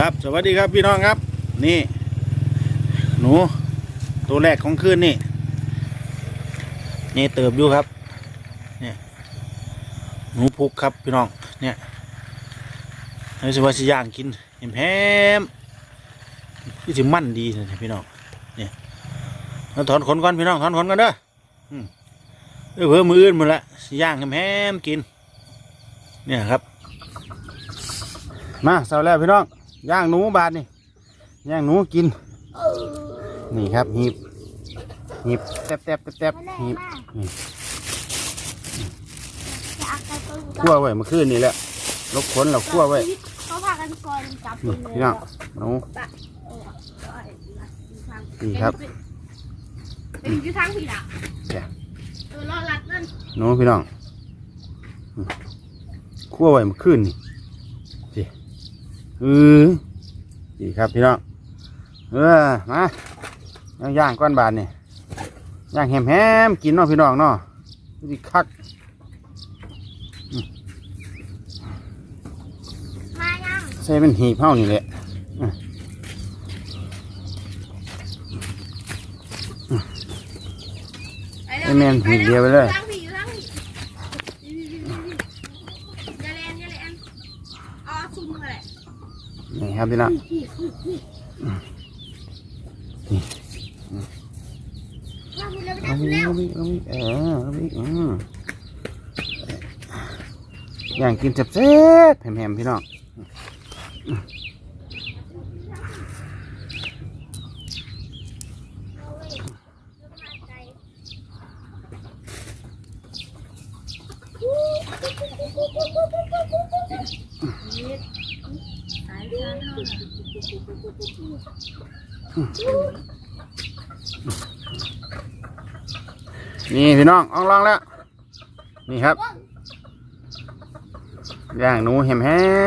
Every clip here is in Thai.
ครับ สวัสดีครับพี่น้องครับ นี่ หนู ตัวแรกของคืนนี่ นี่เติบอยู่ครับ เนี่ย หนูพุกครับพี่น้อง เนี่ยให้สิว่าสิย่างกินเห็มแฮมคือสิมั่นดีนะพี่น้อง เนี่ยเราถอนขนก่อนพี่น้องถอนขนก่อนเด้อเออเพิ่มมืออื่นหมดละสิย่างเห็มแฮมกิน เนี่ยครับ มาเสาร์แล้วพี่น้อง ย่างหนูบาทนี่ย่างหนูกิน นี่ครับหีบหีบแตบแตบแตบแตบหีบนี่คั่วไว้เมื่อคืนนี่แหละลบขนเราคั่วไว้เขาพากันก่อนจับนี่พี่น้องหนูนี่ครับเป็นอยู่ทางผิดอะเนี่ยเออรอรัดนั่นหนูพี่น้องอืมคั่วไว้เมื่อคืนนี่สิเออนี่ครับพี่น้องเออมาย่างย่างก้อนบาทนี่ย่างแฮมแฮมๆกินเนาะพี่น้องเนาะดีคักมายังใส่เป็นหีบเท่านี่แหละอะไอ้แม่นหีบเดียวไปเลย ทางผิดอยู่ทางผิดอย่าแลนอย่าแลนเอาซุ่มมาแหละ นี่ ครับพี่น้องทางผิดแล้วไปเอาทางไปผิดแล้วเอาไปเอาไปเออเอาไปอืมอย่างกินแซ่บๆแหมๆพี่น้อง นี่พี่น้องอ่องลองแล้ว นี่ครับ ย่างหนูแฮ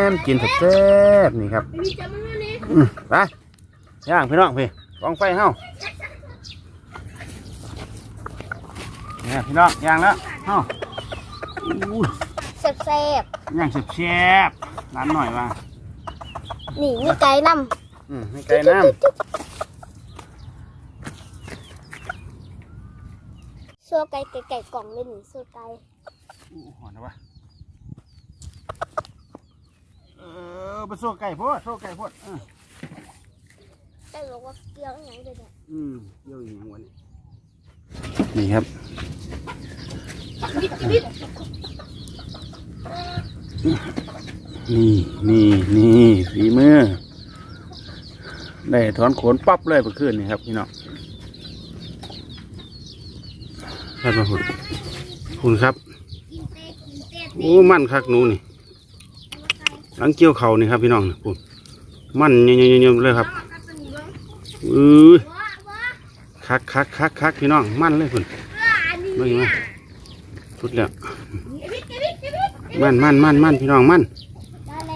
มๆกินแซ่บๆนี่ครับไม่มีจะมึงอันนี้อืมไปย่างพี่น้องพี่กองไฟเฮาเนี่ยพี่น้องย่างแล้วเฮาอู้แซ่บย่างแซ่บๆร้านหน่อยว่าๆ นี่มีไก่น้อืมไม่ไกลน้ำซัวไก่ไก่ไก่กล่องเลยหนึ่งซัวไก่ำอู้หอนนะวะเออไปสู้ไก่พวดสู้ไก่พวดเออไก่บอกว่าเกี่ยวอย่างเดียวเนี่ยอืมเยี่ยวอย่างวันนี้นี่ครับ นี่นี่นี่ฝีมือ ได้ถอนขนปั๊บเลยเมื่อคืนนี่ครับพี่น้องครับมาหุ่นหุ่นครับกินเต้กินเต้โอ้ มั่นคักหนูนี่ หลังเกี่ยวเขานี่ครับพี่น้องนี่ปุ่นมั่นเยี่ยมๆๆเลยครับเอ้ยคักคักคักคักพี่น้อง มั่นเลยพุ่นเมื่อกี้มาสุดแล้ว มั่นมั่นมั่นมั่นพี่น้อง มั่น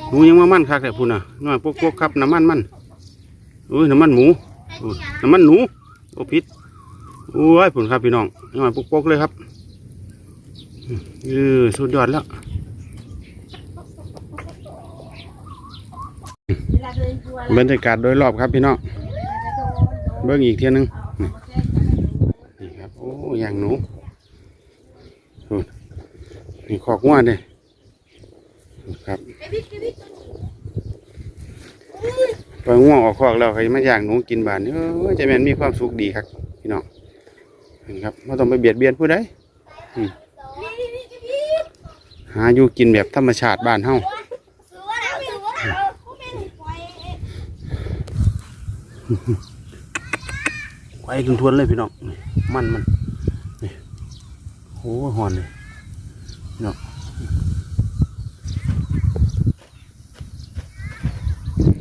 หนูยังมามั่นคักแต่พุ่นอะน้อยปกปกครับน้ำมันมันอุ้ยน้ำมันหมูน้ำมันหนูโอ้พิษโอ้ยพุ่นครับพี่น้องน้อยปกปกเลยครับเออสุดยอดแล้วบรรยากาศโดยรอบครับพี่น้องเบิ่งอีกเทียหนึงนี่ครับโอ้อย่างหนูนี่ขอกง้วเด้ ครับปล่อยง่วงออกคอกแล้วใครมาอย่างหนูกินบานนี่เออจะแมนมีความสุขดีครับพี่น้องเห็นครับไม่ต้องไปเบียดเบียนผู้ใดอืมหาอยู่กินแบบธรรมชาติบ้านเฮาไฟทวนเลยพี่น้องมันมันนี่โอ้หอนเลยพี่น้อง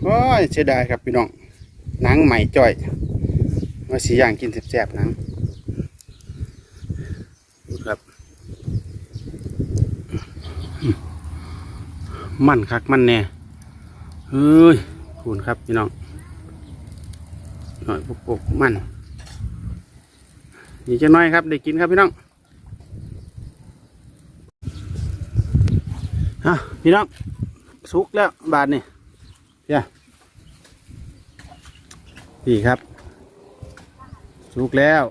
โอยเสียดายครับพี่น้องหนังใหม่จ่อยว่าสีอย่างกินแซ่บๆหนังดูครับมันคักมันแน่เฮ้ยคุณครับพี่น้องหน่อยปกๆมันนี่จะน้อยครับได้กินครับพี่น้องฮะพี่น้องสุกแล้วบาทนี่เดี๋ยว พี่ครับ สุกแล้ว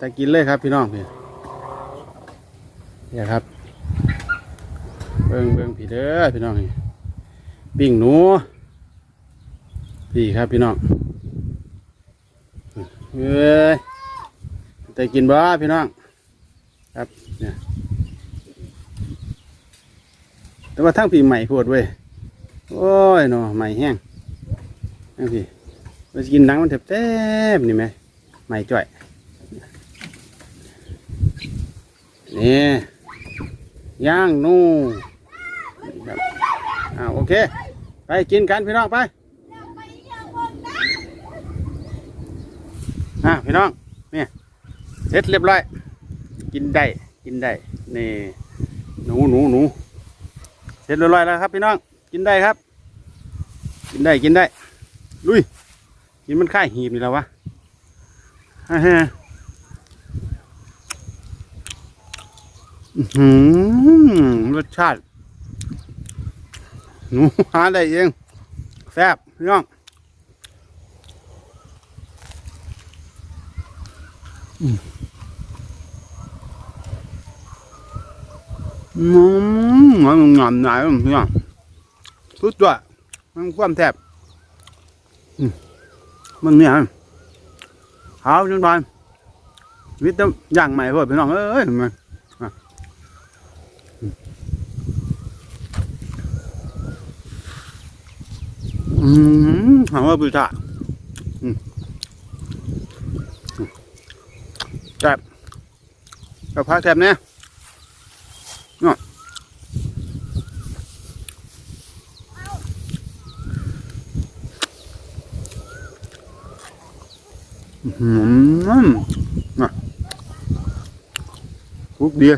จะกินเลยครับพี่น้องพี่เนี่ยครับ เบิ่งเบิ่งพี่เด้อพี่น้องนี่ปิ้งหนูพี่ครับพี่น้องเอ้ยจะกินบ่พี่น้อง ครับเนี่ยแต่ว่าทั้งปีใหม่พูดเว้ย โอ้ยเนาะใหม่แห้งทั้งพี่ ไปกินหนังมันแทบๆนี่ไหมใหม่จ่อยนี่ย่างนู่ครับอ่าโอเค ไปกินกันพี่น้องไปอะพี่น้องเนี่ยเสร็จเรียบร้อย กินได้กินได้นี่หนูหนูหนูเสร็จเรียบร้อยแล้วครับพี่น้องกินได้ครับ กินได้กินได้ลุย กินมันค่ายหีบนี่แล้ววะฮ่าฮ่าหือรสชาติหนูหาได้เองแซ่บพี่น้องอืมมันงามหนายพี่น้องสุดยอดมันความแซ่บอืม มันเนี่ยขาวจังบานวิตย์ย่างใหม่เพื่อพี่น้องเอ้ยมันอืมหาว่าบุญชาอืมแซ่บกับพักแซ่บเนี่ยเนาะ อืมน่ะทุกเดีย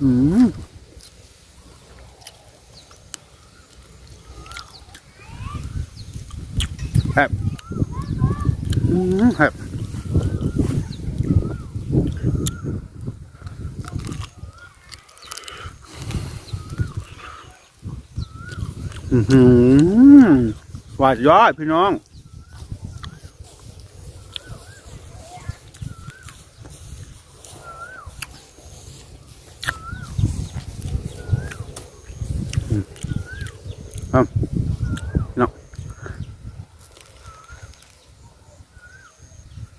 อืมครับอืมครับ หวาดยอดพี่น้องครับเนาะ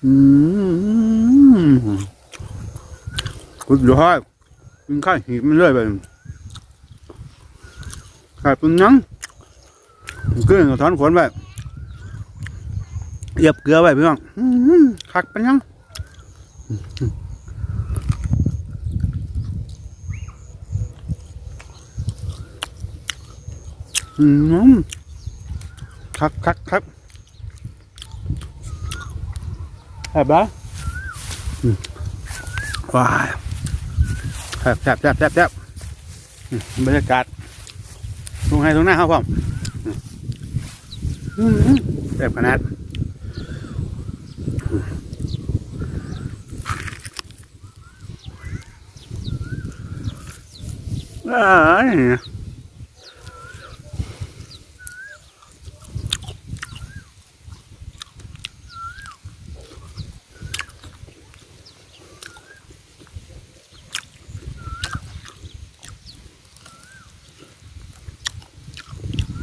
อืมกุดยอดกินข้าวหีบมันเลยไปขาดเป็นหยัง เกลือกับถอนขนไปเหยียบเกลือไปพี่น้องคักเป็นยังอืมคักคักคักแซ่บบ้าว้าแซ่บแซ่บแซ่บแซ่บบบรรยากาศตรงไหนตรงหน้าครับผม แซ่บขนาดอ้าย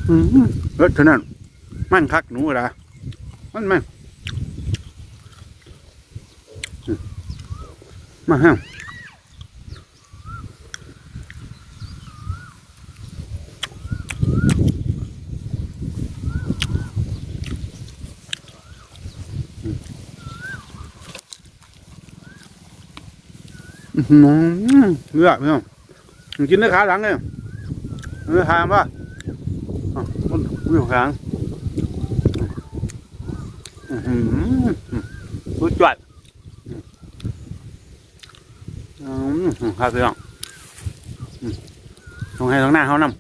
อืมเออเท่านั้น มันคักหนูละมันมันมาฮะอืมเลือกพี่น้องกินได้อขาหลังเลยเนื้อขาป่ะอะมันอยู่ข้อือหือ สุดยอดอืมครับพี่น้องตรงให้ตรงหน้าเขานำ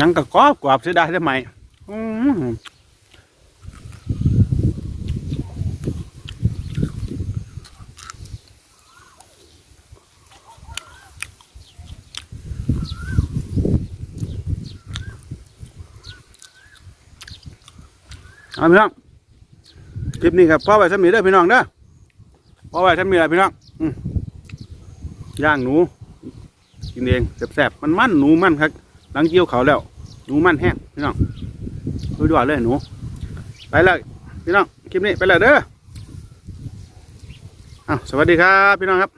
นังกระกรอบกรอบเสียดายได้ไหมอืม เอาพี่น้องคลิปนี้ครับพ่อไว้ทำมีเด้อพี่น้องเด้อพ่อไว้ทำมีอะไรพี่น้องอย่างหนูกินเองแสบๆมันมันหนูมันครับ หลังเกี่ยวเขาแล้ว หนูมันแห้งพี่น้องดูด่วนเลยหนู ไปแล้วพี่น้องคลิปนี้ไปแล้วเด้ออ้าวสวัสดีครับพี่น้องครับ